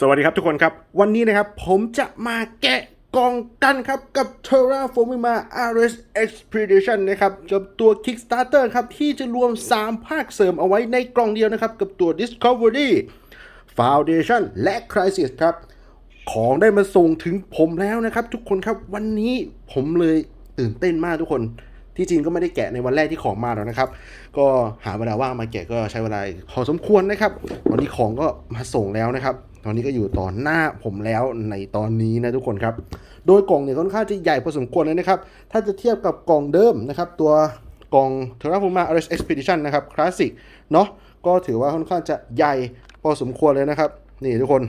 สวัสดีครับทุกคนครับ วันนี้นะครับผมจะมาแกะกล่องกันครับกับ Terraforming RS Expedition นะครับกับตัว Kickstarter ครับ ที่จะรวม 3 ภาคเสริมเอาไว้ในกล่องเดียวนะครับ กับตัว Discovery Foundation และ Crisis ครับ ของได้มาส่งถึงผมแล้วนะครับ ทุกคนครับวันนี้ผมเลยตื่นเต้นมากทุกคนที่จริงก็ไม่ได้แกะในวันแรกที่ของมาแล้วนะครับ ก็หาเวลาว่างมาแกะก็ใช้เวลาพอสมควรนะครับตอนนี้ของก็มาส่งแล้วนะครับ อนนี้ก็อยู่ต่อหน้าผมแล้วในตอนนี้นะทุกคนครับ โดยกล่องเนี่ยค่อนข้างจะใหญ่พอสมควรเลยนะครับ ถ้าจะเทียบกับกล่องเดิมนะครับ ตัวกล่อง Terraforma RS Expedition นะครับ Classic เนาะก็ถือว่าค่อนข้างจะใหญ่พอสมควรเลยนะครับ นี่ทุกคน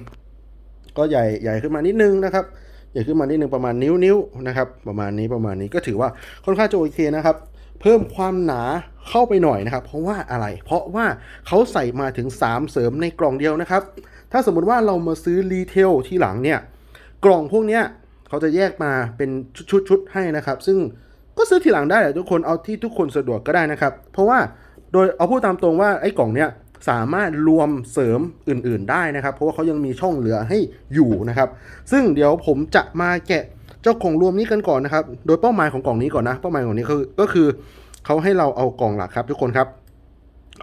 ก็ใหญ่ใหญ่ขึ้นมานิดนึงนะครับใหญ่ขึ้นมานิดนึงประมาณนิ้วนิ้วนะครับ ประมาณนี้ประมาณนี้ก็ถือว่าค่อนข้างจะโอเคนะครับ เพิ่มความหนาเข้าไปหน่อยนะครับ เพราะว่าอะไร เพราะว่าเขาใส่มาถึง 3 เสริมในกล่องเดียวนะครับ ถ้าสมมุติว่าเรามาซื้อรีเทลที่หลังเนี่ย กล่องพวกเนี้ยเขาจะแยกมาเป็นชุดๆให้นะครับ ซึ่งก็ซื้อทีหลังได้แหละทุกคนเอาที่ทุกคนสะดวกก็ได้นะครับ เพราะว่าโดยเอาพูดตามตรงว่าไอ้กล่องเนี้ยสามารถรวมเสริมอื่น ๆ ได้นะครับ เพราะว่าเขายังมีช่องเหลือให้อยู่นะครับ ซึ่งเดี๋ยวผมจะมาแกะเจ้ากล่องรวมนี้กันก่อนนะครับ โดยเป้าหมายของกล่องนี้ก่อนนะ เป้าหมายของนี้คือก็คือเขาให้เราเอากล่องหลักครับ ทุกคนครับ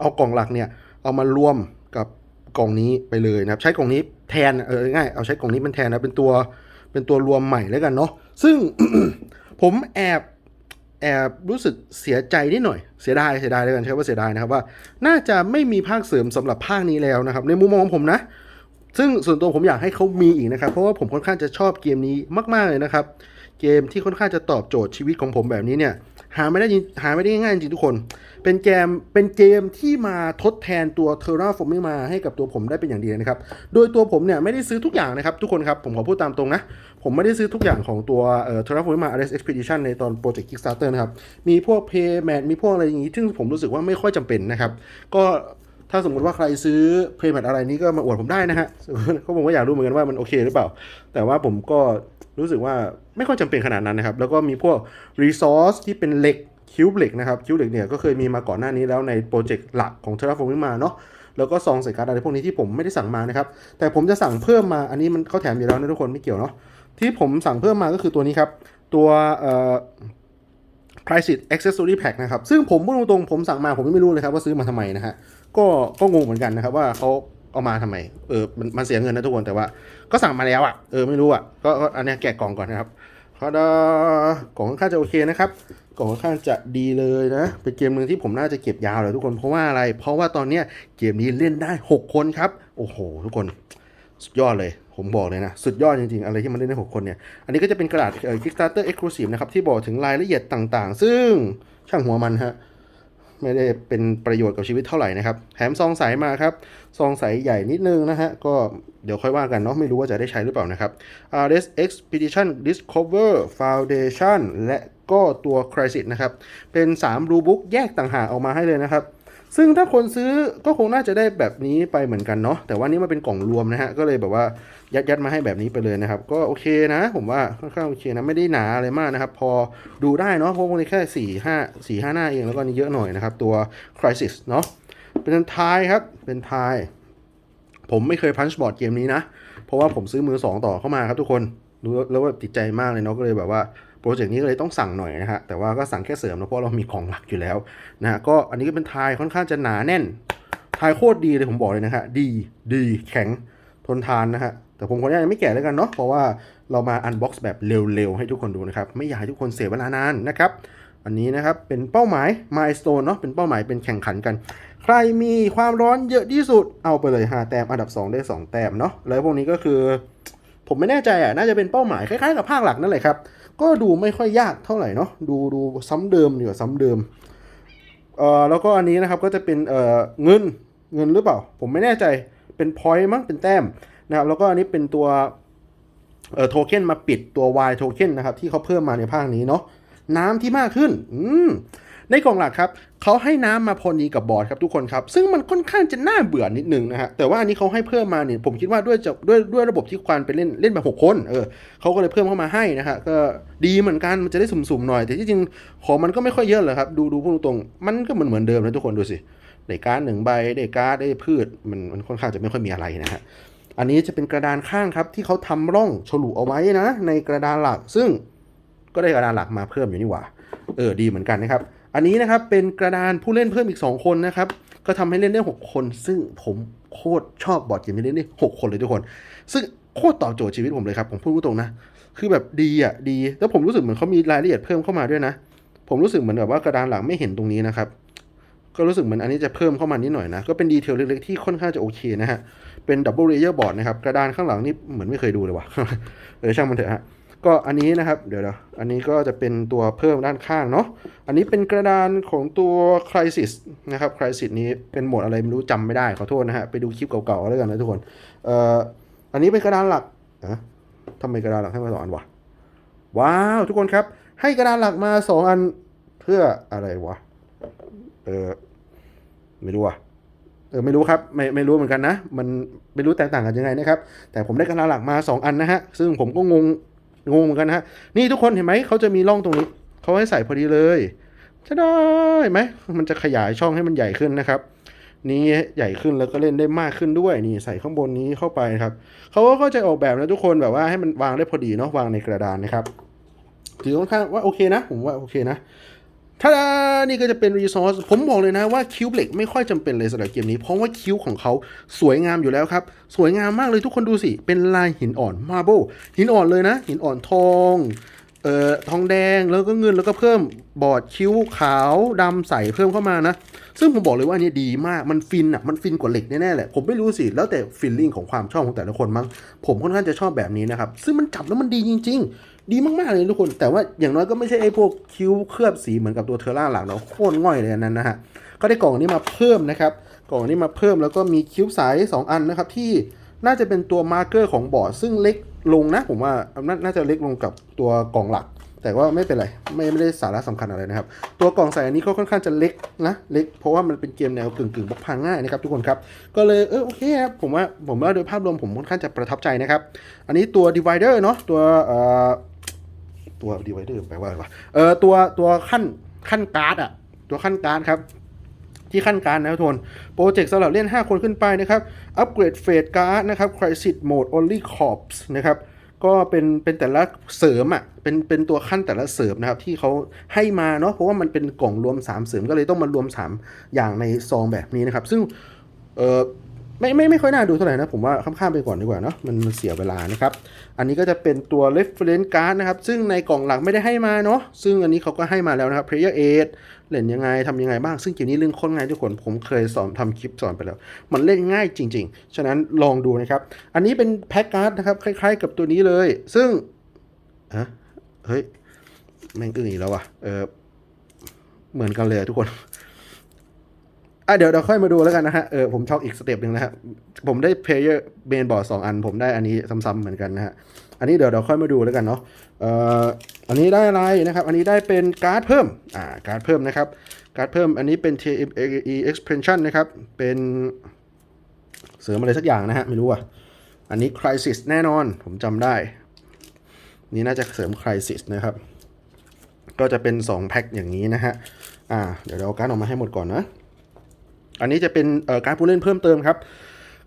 เอากล่องหลักเนี่ยเอามารวมกับ กล่องนี้ไปเลยนะครับ ใช้กล่องนี้แทนเออง่ายเอาใช้กล่องนี้เป็นแทนนะเป็นตัวเป็นตัวรวมใหม่แล้วกันเนาะซึ่งผมแอบแอบรู้สึกเสียใจนิดหน่อย เสียดาย เสียดายแล้วกันใช้คำว่าเสียดายนะครับว่า น่าจะไม่มีภาคเสริมสำหรับภาคนี้แล้วนะครับ ในมุมมองของผมนะ ซึ่งส่วนตัวผมอยากให้เขามีอีกนะครับ เพราะว่าผมค่อนข้างจะชอบเกมนี้มาก ๆ เลยนะครับ เกมที่ค่อนข้างจะตอบโจทย์ชีวิตของผมแบบนี้เนี่ย หาไม่ได้หาไม่ได้ง่ายจริงทุกคน เป็นเกมเป็นเกมที่มาทดแทนตัว Terraforming มาให้กับตัวผมได้เป็นอย่างดีนะครับ โดยตัวผมเนี่ยไม่ได้ซื้อทุกอย่างนะครับ ทุกคนครับ ผมขอพูดตามตรงนะ ผมไม่ได้ซื้อทุกอย่างของตัวเอ่อ Terraforming RS Expedition ในตอนโปรเจกต์ Kickstarter นะครับ มีพวก Payment มีพวกอะไรอย่างงี้ ซึ่งผมรู้สึกว่าไม่ค่อยจำเป็นนะครับ ก็ถ้าสมมติว่าใครซื้อเพย์แมทอะไรนี้ก็มาอวดผมได้นะฮะก็ผมก็อยากรู้เหมือนกันว่ามันโอเคหรือเปล่า แต่ว่าผมก็ รู้สึกว่าไม่ค่อยจำเป็นขนาดนั้นนะครับ แล้วก็มีพวกรีซอสที่เป็นเหล็กคิวบเหล็กนะครับคิวเหล็กเนี่ยก็เคยมีมาก่อนหน้านี้แล้วในโปรเจกต์หลักของ Terraforming มาเนาะแล้วก็ซองใส่การ์ดอะไรพวกนี้ที่ผมไม่ได้สั่งมานะครับ แต่ผมจะสั่งเพิ่มมาอันนี้มันเขาแถมอยู่แล้วนะทุกคนไม่เกี่ยวเนาะที่ผมสั่งเพิ่มมาก็คือตัวนี้ครับ ตัวเอ่อ Crisis Accessory Pack นะครับ ซึ่งผมพูดตรงๆผมสั่งมาผมไม่รู้เลยครับว่าซื้อมาทำไมนะฮะก็ก็งงเหมือนกันนะครับว่าเขา เอามาทำไมเออมันมันเสียเงินนะทุกคนแต่ว่า ก็สั่งมาแล้วอะเออไม่รู้อะก็อันนี้แกะกล่องก่อนนะครับเขาดกล่องค่อนข้างจะโอเคนะครับกล่องค่อนข้างจะดีเลยนะเป็นเกมหนึ่งที่ผมน่าจะเก็บยาวเลยทุกคนเพราะว่าอะไร เพราะว่าตอนเนี้ยเกมนี้เล่นได้ 6 คนครับ โอ้โห ทุกคนสุดยอดเลยผมบอกเลยนะ สุดยอดจริงๆ อะไรที่มันเล่นได้6คนเนี่ย อันนี้ก็จะเป็นกระดาษ Kickstarter Exclusive นะครับ ที่บอกถึงรายละเอียดต่างๆ ซึ่งช่างหัวมันฮะ ไม่ได้เป็นประโยชน์กับชีวิตเท่าไหร่นะครับ แถมซองใสมาครับ ซองใสใหญ่นิดนึงนะฮะ ก็เดี๋ยวค่อยว่ากันเนาะ ไม่รู้ว่าจะได้ใช้หรือเปล่านะครับ RS Expedition Discover Foundation และก็ตัว Crisis นะครับ เป็น 3 รูบุ๊กแยกต่างหากออกมาให้เลยนะครับ ซึ่งถ้าคนซื้อก็คงน่าจะได้แบบนี้ไปเหมือนกันเนาะแต่ว่านี่มันเป็นกล่องรวมนะฮะก็เลยแบบว่ายัดยัดมาให้แบบนี้ไปเลยนะครับ ก็โอเคนะ ผมว่าค่อนข้างโอเคนะไม่ได้หนาอะไรมากนะครับ พอดูได้เนาะเพราะมันแค่สี่ห้าสี่ห้าหน้าเองแล้วก็นี่เยอะหน่อยนะครับ ตัว Crisis เนาะเป็นทายครับเป็นทาย ผมไม่เคยพันช์บอร์ดเกมนี้นะ เพราะว่าผมซื้อมือสองต่อเข้ามาครับทุกคนรู้แล้วว่าติดใจมากเลยเนาะก็เลยแบบว่า ปรเจกต์นี้ก็เลยต้องสั่งหน่อยนะฮะ แต่ว่าก็สั่งแค่เสริมนะเพราะเรามีของหลักอยู่แล้วนะฮะ ก็อันนี้ก็เป็นทายค่อนข้างจะหนาแน่น ทายโคตรดีเลยผมบอกเลยนะฮะ ดีดีแข็งทนทานนะฮะ แต่ผมขออนุญาตยังไม่แกะแล้วกันเนาะ เพราะว่าเรามาอันบ็อกซ์แบบเร็วๆ ให้ทุกคนดูนะครับ ไม่อยากให้ทุกคนเสียเวลานานนะครับ อันนี้นะครับเป็นเป้าหมาย milestone เนาะ เป็นเป้าหมายเป็นแข่งขันกัน ใครมีความร้อนเยอะที่สุด เอาไปเลย5แต้ม อันดับ 2 ได้ 2 แต้มเนาะ แล้วพวกนี้ก็คือ ผมไม่แน่ใจอะ น่าจะเป็นเป้าหมายคล้ายๆกับภาคหลักนั่นแหละครับ ก็ดูไม่ค่อยยากเท่าไหร่เนาะดูดูซ้ำเดิมดีกว่าซ้ำเดิมเอ่อแล้วก็อันนี้นะครับก็จะเป็นเอ่อเงินเงินหรือเปล่า ผมไม่แน่ใจเป็นพอยต์มั้งเป็นแต้มนะครับแล้วก็อันนี้เป็นตัวเอ่อโทเค็นมาปิดตัว Y โทเค็นนะครับที่เขาเพิ่มมาในภาคนี้เนาะน้ำที่มากขึ้น อืม ในกล่องหลักครับเขาให้น้ำมาพอดีกับบอร์ดครับทุกคนครับ ซึ่งมันค่อนข้างจะน่าเบื่อนิดนึงนะฮะแต่ว่าอันนี้เขาให้เพิ่มมาเนี่ยผมคิดว่าด้วยจะด้วยด้วยระบบที่ควานไปเล่นเล่นแบบหกคนเออเขาก็เลยเพิ่มเข้ามาให้นะฮะก็ดีเหมือนกันมันจะได้สุ่มๆหน่อย แต่ที่จริงของมันก็ไม่ค่อยเยอะเลยครับดูดูพูดตรงๆมันก็เหมือนเหมือนเดิมนะทุกคนดูสิได้การ์ดหนึ่งใบได้การ์ดได้พืชมันมันค่อนข้างจะไม่ค่อยมีอะไรนะฮะอันนี้จะเป็นกระดานข้างครับที่เขาทำร่องฉลุเอาไว้นะในกระดานหลักซึ่งก็ได้กระดานหลักมาเพิ่มอยู่นี่หว่า เออดีเหมือนกันนะครับ อันนี้นะครับเป็นกระดานผู้เล่นเพิ่มอีก 2 คนนะครับ ก็ทำให้เล่นได้ 6 คน ซึ่งผมโคตรชอบบอร์ดเกมที่เล่นได้6คนเลยทุกคน ซึ่งโคตรตอบโจทย์ชีวิตผมเลยครับผมพูดตรงๆนะ คือแบบดีอะดี แล้วผมรู้สึกเหมือนเขามีรายละเอียดเพิ่มเข้ามาด้วยนะ ผมรู้สึกเหมือนแบบว่ากระดานหลังไม่เห็นตรงนี้นะครับก็รู้สึกเหมือนอันนี้จะเพิ่มเข้ามานิดหน่อยนะ ก็เป็นดีเทลเล็กๆที่ค่อนข้างจะโอเคนะฮะ เป็นดับเบิลเลเยอร์บอร์ดนะครับ กระดานข้างหลังนี่เหมือนไม่เคยดูเลยว่ะ เออช่างมันเถอะฮะ ก็อันนี้นะครับเดี๋ยวเดี๋ยวอันนี้ก็จะเป็นตัวเพิ่มด้านข้างเนาะอันนี้เป็นกระดานของตัว Crisis นะครับ Crisis นี้เป็นโหมดอะไรไม่รู้จำไม่ได้ขอโทษนะฮะไปดูคลิปเก่าๆแล้วกันนะทุกคนเอ่ออันนี้เป็นกระดานหลักอะทำไมกระดานหลักให้มาสองอันวะว้าวทุกคนครับ ให้กระดานหลักมาสองอันเพื่ออะไรวะเออไม่รู้อะเออไม่รู้ครับไม่ไม่รู้เหมือนกันนะ มันไม่รู้แตกต่างกันยังไงนะครับ แต่ผมได้กระดานหลักมา 2 อันนะฮะ ซึ่งผมก็งง งงเหมือนกันนะฮะ นี่ทุกคนเห็นไหมเขาจะมีร่องตรงนี้เขาให้ใส่พอดีเลยจะได้ไหมมันจะขยายช่องให้มันใหญ่ขึ้นนะครับ นี่ใหญ่ขึ้นแล้วก็เล่นได้มากขึ้นด้วยนี่ใส่ข้างบนนี้เข้าไปครับเขาก็เข้าใจออกแบบนะทุกคนแบบว่าให้มันวางได้พอดีเนาะวางในกระดานนะครับถือค่อนข้างว่าโอเคนะ ผมว่าโอเคนะ ถ้านี่ก็จะเป็นรีซอสผมบอกเลยนะว่าคิวเหล็กไม่ค่อยจำเป็นเลยสำหรับเกมนี้ เพราะว่าคิวของเขาสวยงามอยู่แล้วครับ สวยงามมากเลยทุกคนดูสิ เป็นลายหินอ่อนมาร์บลหินอ่อนเลยนะ หินอ่อนทองเอ่อทองแดงแล้วก็เงินแล้วก็เพิ่มบอร์ดคิ้วขาวดำใสเพิ่มเข้ามานะ ซึ่งผมบอกเลยว่าอันนี้ดีมากมันฟินอะมันฟินกว่าเหล็กแน่ๆแหละผมไม่รู้สิ แล้วแต่ฟีลลิ่งของความชอบของแต่ละคนมั้งผมค่อนข้างจะชอบแบบนี้นะครับ ซึ่งมันจับแล้วมันดีจริง ๆ ดีมากๆเลยทุกคน แต่ว่าอย่างน้อยก็ไม่ใช่ไอ้พวกคิ้วเคลือบสีเหมือนกับตัวเทอร่าหลังเนาะโคตรง่อยเลยอันนั้นนะฮะก็ได้กล่องนี้มาเพิ่มนะครับ กล่องนี้มาเพิ่มแล้วก็มีคิ้วใส2อันนะครับที่น่าจะเป็นตัวมาร์เกอร์ของบอร์ดซึ่งเล็กลงนะผมว่านน่าจะเล็กลงกับตัวกล่องหลัก แต่ว่าไม่เป็นไรไม่ไม่ได้สาระสำคัญอะไรนะครับ ตัวกล่องใส่อันนี้ก็ค่อนข้างจะเล็กนะเล็กเพราะว่ามันเป็นเกมแนวกึ่งกึ่งๆพกพาง่ายนะครับทุกคนครับก็เลยเออโอเคครับผมว่าผมว่าโดยภาพรวมผมค่อนข้างจะประทับใจนะครับ อันนี้ตัว divider เนาะตัวเอ่อ ตัว divider แปลว่าอะไรวะเออตัวตัวขั้นขั้นการ์ดอะตัวขั้นการ์ดครับ ที่ขั้นการ์ดนะทุกคนโปรเจกต์สำหรับเล่น 5 คนขึ้นไปนะครับอัปเกรดเฟสการ์ดนะครับ Crisis Mode Only Corps นะครับก็เป็นเป็นแต่ละเสริมอะเป็นเป็นตัวขั้นแต่ละเสริมนะครับที่เขาให้มาเนาะเพราะว่ามันเป็นกล่องรวม 3 เสริมก็เลยต้องมารวม 3 อย่างในซองแบบนี้นะครับ ซึ่งเออ ไม่ไม่ไม่ค่อยน่าดูเท่าไหร่นะ ผมว่าข้ามๆไปก่อนดีกว่าเนาะมันมันเสียเวลานะครับ อันนี้ก็จะเป็นตัว reference card นะครับ ซึ่งในกล่องหลักไม่ได้ให้มาเนาะซึ่งอันนี้เขาก็ให้มาแล้วนะครับ player aid เล่นยังไงทำยังไงบ้าง ซึ่งเกมนี้เรื่องโค้นง่ายทุกคน ผมเคยสอนทำคลิปสอนไปแล้ว มันเล่นง่ายจริง ๆ ฉะนั้นลองดูนะครับ อันนี้เป็นแพ็กการ์ดนะครับคล้าย ๆ กับตัวนี้เลย ซึ่งฮะเฮ้ยแม่งอึ้งอีกแล้วว่ะเออเหมือนกันเลยทุกคน อะเดี๋ยวเราค่อยมาดูแล้วกันนะฮะ เออผมช็อกอีกสเต็ปหนึ่งนะฮะ ผมได้เพลเยอร์เบนบอร์ดสองอัน ผมได้อันนี้ซ้ำๆเหมือนกันนะฮะ อันนี้เดี๋ยวเราค่อยมาดูแล้วกันเนาะ เอ่อ อันนี้ได้อะไรนะครับ อันนี้ได้เป็นการ์ดเพิ่ม อ่า การ์ดเพิ่มนะครับ การ์ดเพิ่ม อันนี้เป็น TME expansion นะครับ เป็นเสริมอะไรสักอย่างนะฮะ ไม่รู้อะ อันนี้ crisis แน่นอน ผมจำได้ นี่น่าจะเสริม crisis นะครับ ก็จะเป็น2แพ็คอย่างนี้นะฮะ อ่า เดี๋ยวเราเอาการ์ดออกมาให้หมดก่อนนะ อันนี้จะเป็นการผู้เล่นเพิ่มเติมครับ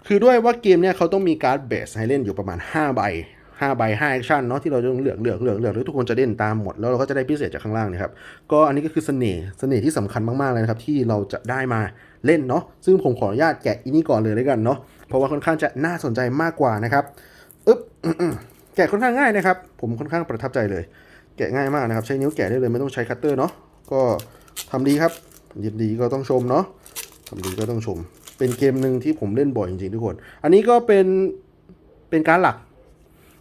คือด้วยว่าเกมเนี่ยเขาต้องมีการ์ดเบสให้เล่นอยู่ประมาณ 5 ใบ5ใบ5แอคชั่นเนาะที่เราต้องเลือกเลือกเลือกเลือกแล้วทุกคนจะเล่นตามหมด แล้วเราก็จะได้พิเศษจากข้างล่างนะครับ ก็อันนี้ก็คือเสน่ห์เสน่ห์ที่สำคัญมากๆเลยนะครับ ที่เราจะได้มาเล่นเนาะซึ่งผมขออนุญาตแกะอีนี่ก่อนเลยแล้วกันเนาะเพราะว่าค่อนข้างจะน่าสนใจมากกว่านะครับอึ๊บแกะค่อนข้างง่ายนะครับ ผมค่อนข้างประทับใจเลย แกะง่ายมากนะครับ ใช้นิ้วแกะได้เลยไม่ต้องใช้คัตเตอร์เนาะก็ทำดีครับยินดีก็ต้องชมเนาะ ทำดีก็ต้องชม เป็นเกมหนึ่งที่ผมเล่นบ่อยจริงๆทุกคน อันนี้ก็เป็นเป็นการหลัก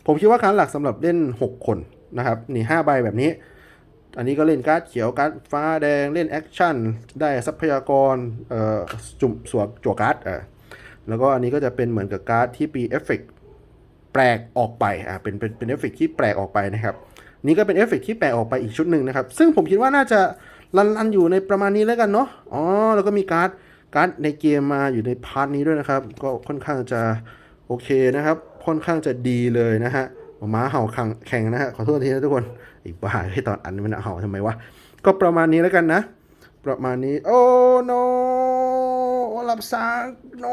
ผมคิดว่าการหลักสำหรับเล่น 6 คนนะครับ นี่5ใบแบบนี้ อันนี้ก็เล่นการ์ดเขียวการ์ดฟ้าแดงเล่นแอคชั่นได้ทรัพยากรเอ่อจุ่มสวกจั่วการ์ดอะแล้วก็อันนี้ก็จะเป็นเหมือนกับการ์ดที่มีเอฟเฟกต์แปลกออกไปอะเป็นเป็นเป็นเอฟเฟกต์ที่แปลกออกไปนะครับนี่ก็เป็นเอฟเฟกต์ที่แปลกออกไปอีกชุดหนึ่งนะครับ ซึ่งผมคิดว่าน่าจะรันรันอยู่ในประมาณนี้แล้วกันเนาะ อ๋อ แล้วก็มีการ์ด การ์ดในเกมมาอยู่ในพาร์ทนี้ด้วยนะครับ ก็ค่อนข้างจะโอเคนะครับ ค่อนข้างจะดีเลยนะฮะหม้าเห่าแข่งนะฮะขอโทษทีนะทุกคนอีกบ้าให้ตอนอันนี้มันเห่าทำไมวะก็ประมาณนี้แล้วกันนะ ประมาณนี้ โอ้โนหลับซากโน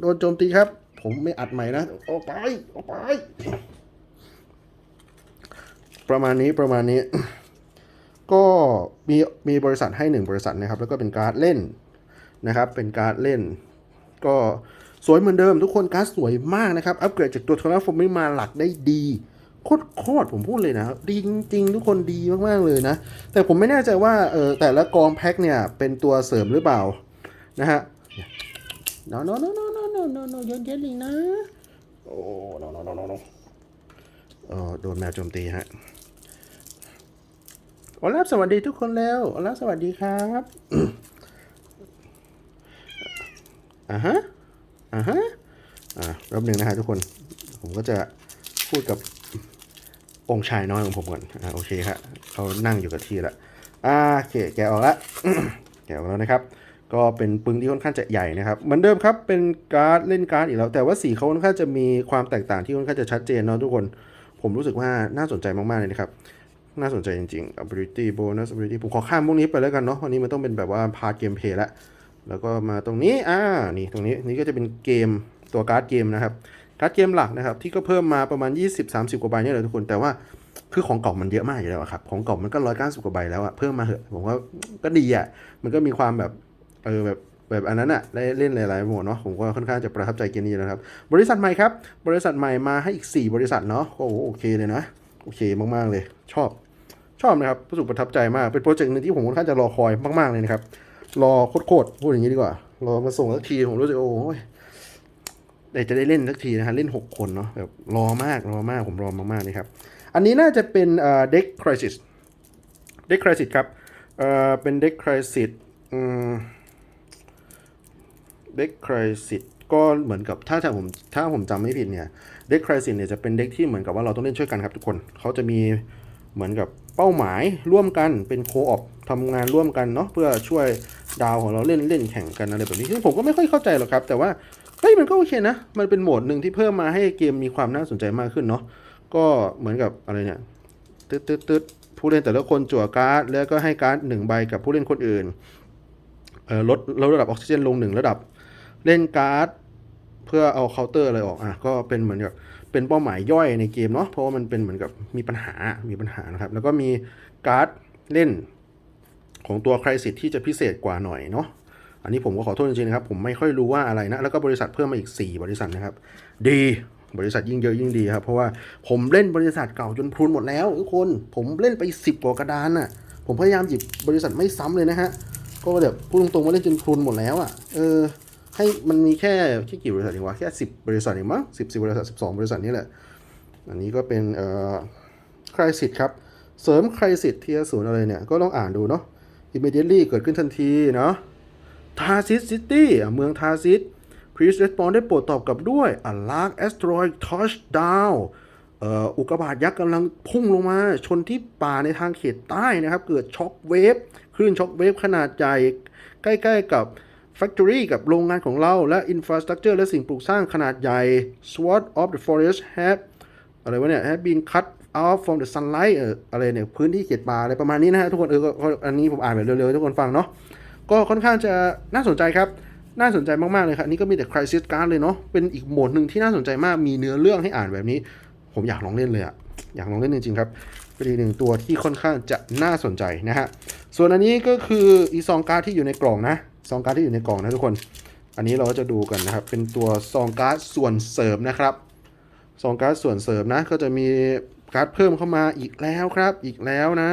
โดนโจมตีครับ ผมไม่อัดใหม่นะออกไปออกไป ประมาณนี้ประมาณนี้ ก็มีมีบริษัทให้หนึ่งบริษัทนะครับ แล้วก็เป็นการ์ดเล่น นะครับเป็นการเล่น ก็สวยเหมือนเดิมทุกคนการสวยมากนะครับ อัปเกรดจากตัวทร์นาฟ์ไม่มาหลักได้ดีโคตรผมพูดเลยนะดีจริงๆทุกคนดีมากๆเลยนะ แต่ผมไม่แน่ใจว่าเออแต่ละกองแพ็คเนี่ยเป็นตัวเสริมหรือเปล่านะฮะนอนนอนนอนนอนนอนนอนเย็นเนอนะโอ้นอนนอนนอนโดนแมวโจมตีฮะโอลาฟสวัสดีทุกคนแล้วโอลาฟสวัสดีครับ อ่าฮะอ่าฮะอ่าแป๊บหนึ่งนะฮะทุกคน ผมก็จะพูดกับองค์ชายน้อยของผมก่อน อ่าโอเคครับเขานั่งอยู่กับที่ละอ่าโอเคแกออกละแกออกแล้วนะครับ ก็เป็นปึงที่ค่อนข้างจะใหญ่นะครับเหมือนเดิมครับเป็นการ์ดเล่นการ์ดอีกแล้ว แต่ว่าสีเขาค่อนข้างจะมีความแตกต่างที่ค่อนข้างจะชัดเจนเนาะทุกคน ผมรู้สึกว่าน่าสนใจมากๆเลยนะครับ น่าสนใจจริงๆ ability bonus ability ผมขอข้ามพวกนี้ไปแล้วกันเนาะวันนี้มันต้องเป็นแบบว่าพาร์ทเกมเพลย์ละ แล้วก็มาตรงนี้ อ่า นี่ตรงนี้ นี่ก็จะเป็นเกมตัวการ์ดเกมนะครับ การ์ดเกมหลักนะครับ ที่ก็เพิ่มมาประมาณ 20-30 กว่าใบเนี่ยแหละทุกคน แต่ว่าคือของเก่ามันเยอะมากอยู่แล้วครับ ของเก่ามันก็190กว่าใบแล้วอะเพิ่มมาเหอะ ผมว่าก็ดีอะมันก็มีความแบบ เออแบบแบบอันนั้นอะได้เล่นหลายๆหมวดเนาะ ผมก็ค่อนข้างจะประทับใจเกมนี้นะครับ บริษัทใหม่ครับ บริษัทใหม่มาให้อีก 4 บริษัทเนาะ โอ้โหโอเคเลยนะ โอเคมากๆเลย ชอบ ชอบนะครับ รู้สึกประทับใจมาก เป็นโปรเจกต์หนึ่งที่ผมค่อนข้างจะรอคอยมากๆเลยนะครับ รอโคตรๆพูดอย่างนี้ดีกว่า รอมาส่งสักทีผมรู้สึกโอ้ยได้จะได้เล่นสักทีนะฮะเล่น 6 คนเนาะแบบรอมากรอมากผมรอมากๆนะครับ อันนี้น่าจะเป็นเด็กคริสิสเด็กคริสิสครับเอ่อเป็นเด็กคริสิสเด็กคริสิสก็เหมือนกับถ้าถ้าผมถ้าผมจำไม่ผิดเนี่ยเด็กคริสิสเนี่ยจะเป็นเด็กที่เหมือนกับว่าเราต้องเล่นช่วยกันครับทุกคนเขาจะมีเหมือนกับเป้าหมายร่วมกันเป็นโคออป ทำงานร่วมกันเนาะเพื่อช่วยดาวของเราเล่นเล่นแข่งกันอะไรแบบนี้ซึ่งผมก็ไม่ค่อยเข้าใจหรอกครับ แต่ว่าเฮ้ยมันก็โอเคนะ มันเป็นโหมดหนึ่งที่เพิ่มมาให้เกมมีความน่าสนใจมากขึ้นเนาะก็เหมือนกับอะไรเนี่ยตึ๊ดตึ๊ดตึ๊ดผู้เล่นแต่ละคนจั่วการ์ดแล้วก็ให้การ์ดหนึ่งใบกับผู้เล่นคนอื่นเอ่อลดลดระดับออกซิเจนลงหนึ่งระดับ เล่นการ์ดเพื่อเอาเคาน์เตอร์อะไรออกอะก็เป็นเหมือนกับเป็นเป้าหมายย่อยในเกมเนาะเพราะว่ามันเป็นเหมือนกับมีปัญหามีปัญหานะครับ แล้วก็มีการ์ดเล่น ของตัวใครสิทธิ์ที่จะพิเศษกว่าหน่อยเนาะอันนี้ผมก็ขอโทษจริงๆนะครับ ผมไม่ค่อยรู้ว่าอะไรนะ แล้วก็บริษัทเพิ่มมาอีก 4 บริษัทนะครับ ดีบริษัทยิ่งเยอะยิ่งดีครับ เพราะว่าผมเล่นบริษัทเก่าจนพรุนหมดแล้วทุกคนผมเล่นไป 10กว่ากระดานน่ะ ผมพยายามหยิบบริษัทไม่ซ้ำเลยนะฮะก็แบบพูดตรงๆว่าเล่นจนพรุนหมดแล้วอะเออให้มันมีแค่แค่กี่บริษัทเองวะแค่สิบบริษัทเองมั้งสิบสิบบริษัทสิบสองบริษัทนี่แหละ อันนี้ก็เป็นเอ่อครสิทธิ์ครับเสริมใครสิทที่ศูนย์อะไรเนี่ยก็ต้องอ่านดูเนาะ immediately เกิดขึ้นทันทีเนาะทาซิสซิตี้เมืองทาซิส please respond ได้โปรดตอบกลับด้วย a large asteroid touchdown อุกกาบาตยักษ์กำลังพุ่งลงมา ชนที่ป่าในทางเขตใต้นะครับ เกิดช็อคเวฟคลื่นช็อคเวฟขนาดใหญ่ ใกล้ๆกับ Factory กับโรงงานของเรา และ Infrastructure และสิ่งปลูกสร้างขนาดใหญ่ SWOT of the forest have อะไรวะเนี่ย have been cut off from the sunlight เอออะไรเนี่ยพื้นที่เขตป่าอะไรประมาณนี้นะฮะทุกคนเอออันนี้ผมอ่านแบบเร็วๆทุกคนฟังเนาะก็ค่อนข้างจะน่าสนใจครับน่าสนใจมาก ๆ เลยครับนนี่ก็มีแต่ Crisis Card เลยเนาะเป็นอีกโหมดหนึ่งที่น่าสนใจมากมีเนื้อเรื่องให้อ่านแบบนี้ ผมอยากลองเล่นเลยอะอยากลองเล่นจริง ๆ ครับเป็นอีกหนึ่งตัวที่ค่อนข้างจะน่าสนใจนะฮะส่วนอันนี้ก็คืออีซองการ์ดที่อยู่ในกล่องนะซองการ์ดที่อยู่ในกล่องนะทุกคน อันนี้เราก็จะดูกันนะครับเป็นตัวซองการ์ดส่วนเสริมนะครับซองการ์ดส่วนเสริมนะก็จะมี การ์ดเพิ่มเข้ามาอีกแล้วครับ อีกแล้วนะ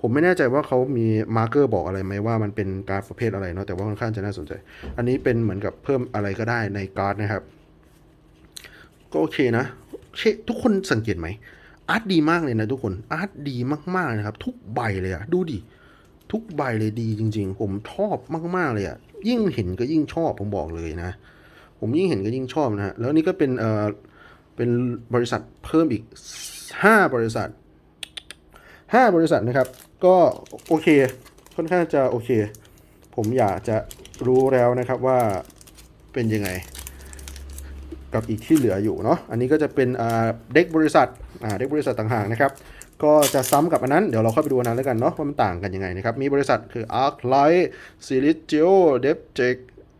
ผมไม่แน่ใจว่าเขามีมาร์เกอร์บอกอะไรไหมว่ามันเป็นการ์ดประเภทอะไรเนาะแต่ว่าค่อนข้างจะน่าสนใจ อันนี้เป็นเหมือนกับเพิ่มอะไรก็ได้ในการ์ดนะครับ ก็โอเคนะเชทุกคนสังเกตไหมอาร์ตดีมากเลยนะทุกคนอาร์ตดีมากๆนะครับ ทุกใบเลยอะดูดิทุกใบเลยดีจริง ๆ ผมชอบมากๆเลยอะยิ่งเห็นก็ยิ่งชอบผมบอกเลยนะ ผมยิ่งเห็นก็ยิ่งชอบนะฮะแล้วนี่ก็เป็นเอ่อ เป็นบริษัทเพิ่มอีก 5 บริษัท 5 บริษัทนะครับ ก็โอเค ค่อนข้างจะโอเค ผมอยากจะรู้แล้วนะครับว่าเป็นยังไง กับอีกที่เหลืออยู่เนาะ อันนี้ก็จะเป็นเด็กบริษัทเด็กบริษัทต่างหากนะครับ ก็จะซ้ำกับอันนั้น เดี๋ยวเราเข้าไปดูอันนั้นแล้วกันเนาะว่ามันต่างกันยังไงนะครับ มีบริษัทคือ Arclight s i l i g i o d e p j e c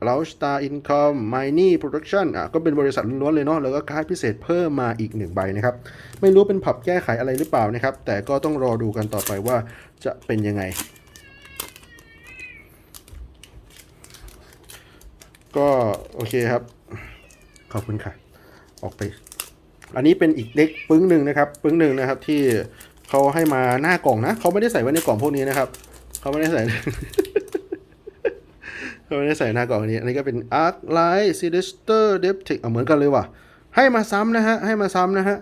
l o u Star Income Mini Production อะก็เป็นบริษัทล้วนเลยเนาะแล้วก็การ์ดพิเศษเพิ่มมาอีกหนึ่งใบนะครับ ไม่รู้เป็นผับแก้ไขอะไรหรือเปล่านะครับ แต่ก็ต้องรอดูกันต่อไปว่าจะเป็นยังไง ก็โอเคครับ ขอบคุณค่ะ ออกไป อันนี้เป็นอีกเด็กปึ้งหนึ่งนะครับ ปึ้งหนึ่งนะครับที่เขาให้มาหน้ากล่องนะเขาไม่ได้ใส่ไว้ในกล่องพวกนี้นะครับเขาไม่ได้ใส่ เขาไม่ได้ใส่หน้ากล่องอันนี้ อันนี้ก็เป็น Arc Light Sinister Deptic เหมือนกันเลยว่ะ ให้มาซ้ำนะฮะ ให้มาซ้ำนะฮะ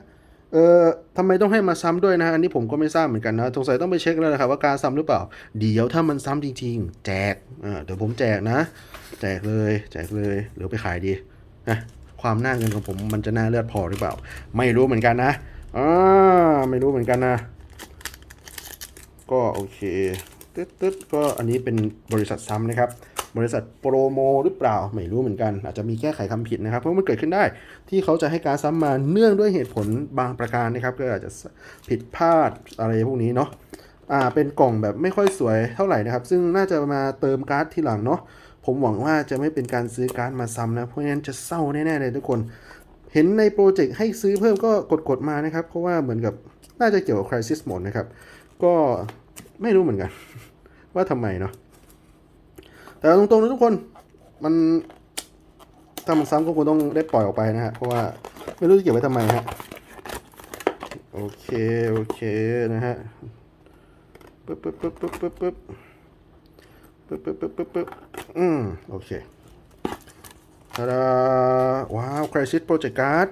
เอ่อทำไมต้องให้มาซ้ำด้วยนะฮะ อันนี้ผมก็ไม่ทราบเหมือนกันนะ สงสัยต้องไปเช็คแล้วนะครับว่าการซ้ำหรือเปล่า เดี๋ยวถ้ามันซ้ำจริง ๆ แจก อ่า เดี๋ยวผมแจกนะ แจกเลย แจกเลย หรือไปขายดีนะความน่าเงินของผมมันจะน่าเลือดพอหรือเปล่า ไม่รู้เหมือนกันนะอ่าไม่รู้เหมือนกันนะ ก็โอเคตึ๊ดตึ๊ดก็อันนี้เป็นบริษัทซ้ำนะครับ บริษัทโปรโมหรือเปล่า ไม่รู้เหมือนกัน อาจจะมีแก้ไขคำผิดนะครับ เพราะมันเกิดขึ้นได้ที่เขาจะให้การซ้ำมาเนื่องด้วยเหตุผลบางประการนะครับ ก็อาจจะผิดพลาดอะไรพวกนี้เนาะอ่าเป็นกล่องแบบไม่ค่อยสวยเท่าไหร่นะครับ ซึ่งน่าจะมาเติมการ์ดทีหลังเนาะผมหวังว่าจะไม่เป็นการซื้อการ์ดมาซ้ำนะเพราะงั้นจะเศร้าแน่ๆเลยทุกคน เห็นในโปรเจกต์ให้ซื้อเพิ่มก็กดๆมานะครับ เพราะว่าเหมือนกับน่าจะเกี่ยวกับ Crisis Mode นะครับ ก็ไม่รู้เหมือนกัน ว่าทำไมเนาะ แต่ตรงๆนะทุกคนมันถ้ามันซ้ำก็คงต้องได้ปล่อยออกไปนะฮะ เพราะว่าไม่รู้จะเก็บไว้ทำไมฮะ โอเค โอเคนะฮะปึ๊บปึ๊บปึ๊บปึ๊บปึ๊บปึ๊บปึ๊บปึ๊บปึ๊บปึ๊บปึ๊บอืมโอเคทาดาว้าว Crisis Project Card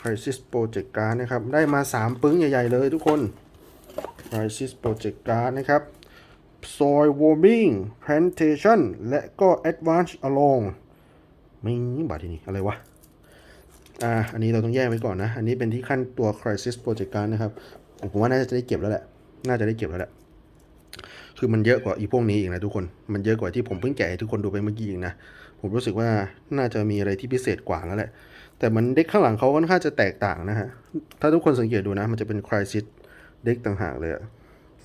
Crisis Project Card นะครับ ได้มา 3 ปึ้งใหญ่ ๆ เลยทุกคน Crisis Project Card นะครับ Soil Warming Plantation และก็ Advance Along ไม่บาทที่นี่อะไรวะ อ่า อันนี้เราต้องแยกไว้ก่อนนะ อันนี้เป็นที่ขั้นตัว Crisis Project Card นะครับ ผมว่าน่าจะได้เก็บแล้วแหละ น่าจะได้เก็บแล้วแหละ คือมันเยอะกว่าอีพวกนี้อีกนะทุกคน มันเยอะกว่าที่ผมเพิ่งแกะให้ทุกคนดูไปเมื่อกี้อีกนะ ผมรู้สึกว่าน่าจะมีอะไรที่พิเศษกว่าแล้วแหละ แต่มันเด็กข้างหลังเขาค่อนข้างจะแตกต่างนะฮะ ถ้าทุกคนสังเกตดูนะ มันจะเป็น Crisis เด็กต่างหากเลยอะ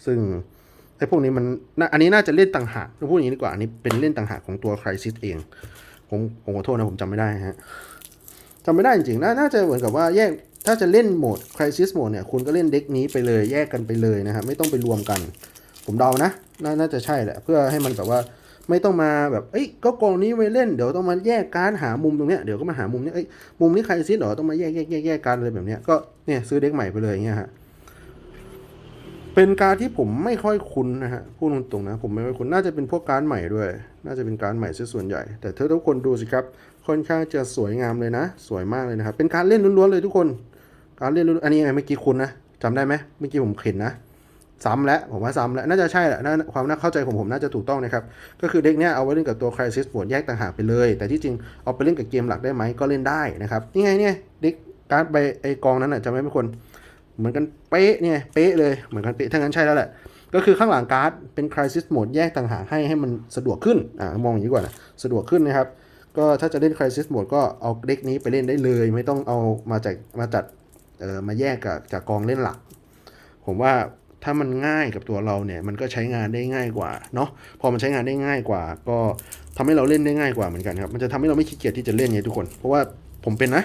ซึ่ง ไอ้พวกนี้มันน่าอันนี้น่าจะเล่นต่างหากพูดอย่างนี้ดีกว่าอันนี้เป็นเล่นต่างหากของตัว Crisis เอง ผมผมขอโทษนะผมจำไม่ได้ฮะจำไม่ได้จริงๆนน่าจะเหมือนกับว่าแยกถ้าจะเล่นโหมด Crisis Mode เนี่ยคุณก็เล่นเด็กนี้ไปเลยแยกกันไปเลยนะครับไม่ต้องไปรวมกัน ผมเดานะนาน่าจะใช่แหละเพื่อให้มันแบบว่าไม่ต้องมาแบบ เอ้ย ก็กองนี้ไว้เล่น เดี๋ยวต้องมาแยกการหามุมตรงเนี้ย เดี๋ยวก็มาหามุมเนี้ย เอ้ย มุมนี้ใครซิดเหรอ ต้องมาแยกแยกแยกแยกการอะไรแบบเนี้ย ก็เนี่ยซื้อเด็กใหม่ไปเลยอย่างเงี้ยฮะ เป็นการที่ผมไม่ค่อยคุ้นนะฮะพูดตรงๆนะผมไม่ค่อยคุ้นน่าจะเป็นพวกการใหม่ด้วย น่าจะเป็นการใหม่ซะส่วนใหญ่ แต่ถ้าทุกคนดูสิครับ ค่อนข้างจะสวยงามเลยนะ สวยมากเลยนะครับ เป็นการเล่นล้วนๆเลยทุกคน การเล่นล้วนอันนี้ไงเมื่อกี้คุณนะจำได้ไหมเมื่อกี้ผมเข็นนะซ้ำแล้วผมว่าซ้ำแล้วน่าจะใช่แหละน่าความน่าเข้าใจของผมน่าจะถูกต้องนะครับ ก็คือเด็กเนี้ยเอาไว้เล่นกับตัว Crisis Mode แยกต่างหากไปเลย แต่ที่จริงเอาไปเล่นกับเกมหลักได้ไหมก็เล่นได้นะครับนี่ไงเนี่ยเด็กการ์ดใบไอกองนั้นน่ะจำไว้ไหมคน เหมือนกันเป๊ะเนี่ยเป๊ะเลยเหมือนกันเป๊ะถ้างั้นใช่แล้วแหละก็คือข้างหลังการ์ดเป็น Crisis Mode แยกต่างหากให้ให้มันสะดวกขึ้นอ่ามองอย่างนี้ก่อนนะสะดวกขึ้นนะครับก็ถ้าจะเล่น Crisis Mode ก็เอาเด็กนี้ไปเล่นได้เลย ไม่ต้องเอามาจากมาจัดเอ่อมาแยกกับจากกองเล่นหลัก ผมว่าถ้ามันง่ายกับตัวเราเนี่ยมันก็ใช้งานได้ง่ายกว่าเนาะพอมันใช้งานได้ง่ายกว่า ก็ทำให้เราเล่นได้ง่ายกว่าเหมือนกันครับมันจะทำให้เราไม่ขี้เกียจที่จะเล่นไงทุกคน เพราะว่าผมเป็นนะ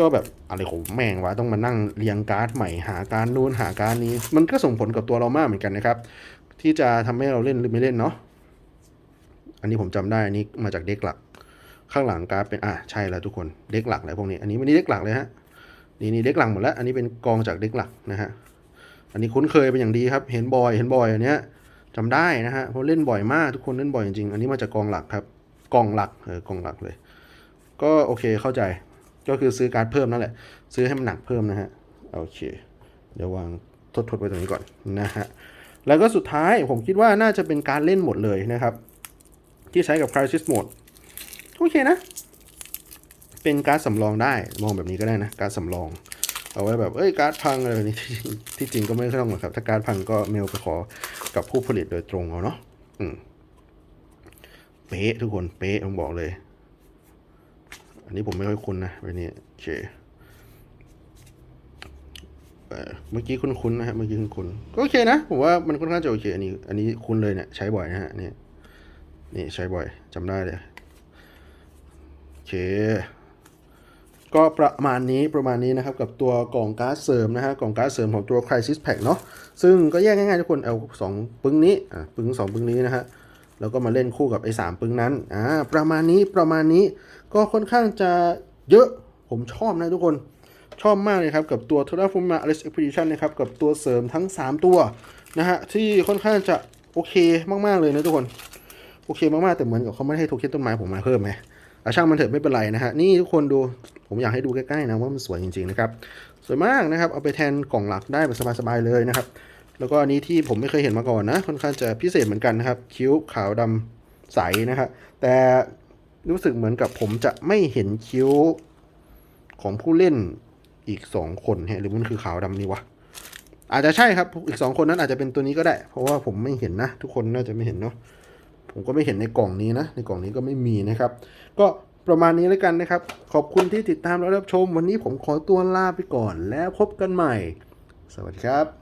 ก็แบบอะไรของแม่งวะต้องมานั่งเรียงการ์ดใหม่หาการนู้นหาการนี้ มันก็ส่งผลกับตัวเรามากเหมือนกันนะครับ ที่จะทำให้เราเล่นหรือไม่เล่นเนาะอันนี้ผมจำได้อันนี้มาจากเด็กหลัก ข้างหลังการ์ดเป็นอะใช่แล้วทุกคนเด็กหลักอะไรพวกนี้ อันนี้ไม่ได้เด็กหลักเลยฮะนี่นี่เด็กหลักหมดแล้ว อันนี้เป็นกองจากเด็กหลักนะฮะอันนี้คุ้นเคยเป็นอย่างดีครับ เห็นบ่อยเห็นบ่อยอันเนี้ยจำได้นะฮะเพราะเล่นบ่อยมากทุกคนเล่นบ่อยจริงๆอันนี้มาจากกองหลักครับกองหลักเออกองหลักเลย ก็โอเคเข้าใจ ก็คือซื้อการ์ดเพิ่มนั่นแหละ ซื้อให้มันหนักเพิ่มนะฮะ โอเค เดี๋ยววางทดทดไว้ตรงนี้ก่อนนะฮะ แล้วก็สุดท้ายผมคิดว่าน่าจะเป็นการเล่นหมดเลยนะครับ ที่ใช้กับ Crisis Mode โอเคนะ เป็นการ์ดสำรองได้ มองแบบนี้ก็ได้นะ การ์ดสำรอง เอาไว้แบบ เอ้ย การ์ดพังอะไรแบบนี้ ที่จริงก็ไม่ต้องหรอกครับ ถ้าการ์ดพังก็เมลไปขอกับผู้ผลิตโดยตรงเอาเนาะอืมเป๊ะทุกคน เป๊ะผมบอกเลย อันนี้ผมไม่ค่อยคุ้นนะใบนี้โอเคเมื่อกี้คุ้นๆนะฮะเมื่อกี้คุ้นๆก็โอเคนะผมว่ามันค่อนข้างจะโอเค อันนี้ อันนี้คุ้นเลยเนี่ยใช้บ่อยนะฮะนี่นี่ใช้บ่อยจำได้เลยโอเค ก็ประมาณนี้ประมาณนี้นะครับ กับตัวกล่องก๊าร์ดเสริมนะฮะกล่องก๊าร์ดเสริมของตัว Crisis Pack เนาะซึ่งก็แยกง่ายๆทุกคนเอาสองปึ้งนี้อะปึ้งสองปึ้งนี้นะฮะ แล้วก็มาเล่นคู่กับไอ้สามปึ้งนั้นอ่าประมาณนี้ประมาณนี้ก็ค่อนข้างจะเยอะผมชอบนะทุกคนชอบมากเลยครับ กับตัว t o r a f o r m a Alex Expedition นะครับ กับตัวเสริมทั้ง 3 ตัวนะฮะที่ค่อนข้างจะโอเคมาก ๆ เลยนะทุกคน โอเคมาก ๆ แต่เหมือนกับเขาไม่ให้โทเค็นต้นไม้ผมมาเพิ่มไงอาช่างมันเถอะไม่เป็นไรนะฮะ นี่ทุกคนดูผมอยากให้ดูใกล้ ๆ นะ ว่ามันสวยจริง ๆ นะครับ สวยมากนะครับ เอาไปแทนกล่องหลักได้แบบสบาย ๆ เลยนะครับ แล้วก็อันนี้ที่ผมไม่เคยเห็นมาก่อนนะ ค่อนข้างจะพิเศษเหมือนกันนะครับ คิ้วขาวดำใสนะครับแต่รู้สึกเหมือนกับผมจะไม่เห็นคิ้วของผู้เล่นอีกสองคนฮะหรือมันคือขาวดำนี่วะอาจจะใช่ครับอีกสองคนนั้นอาจจะเป็นตัวนี้ก็ได้ เพราะว่าผมไม่เห็นนะ ทุกคนน่าจะไม่เห็นเนาะผมก็ไม่เห็นในกล่องนี้นะ ในกล่องนี้ก็ไม่มีนะครับ ก็ประมาณนี้แล้วกันนะครับ ขอบคุณที่ติดตามและรับชม วันนี้ผมขอตัวลาไปก่อนแล้วพบกันใหม่ สวัสดีครับ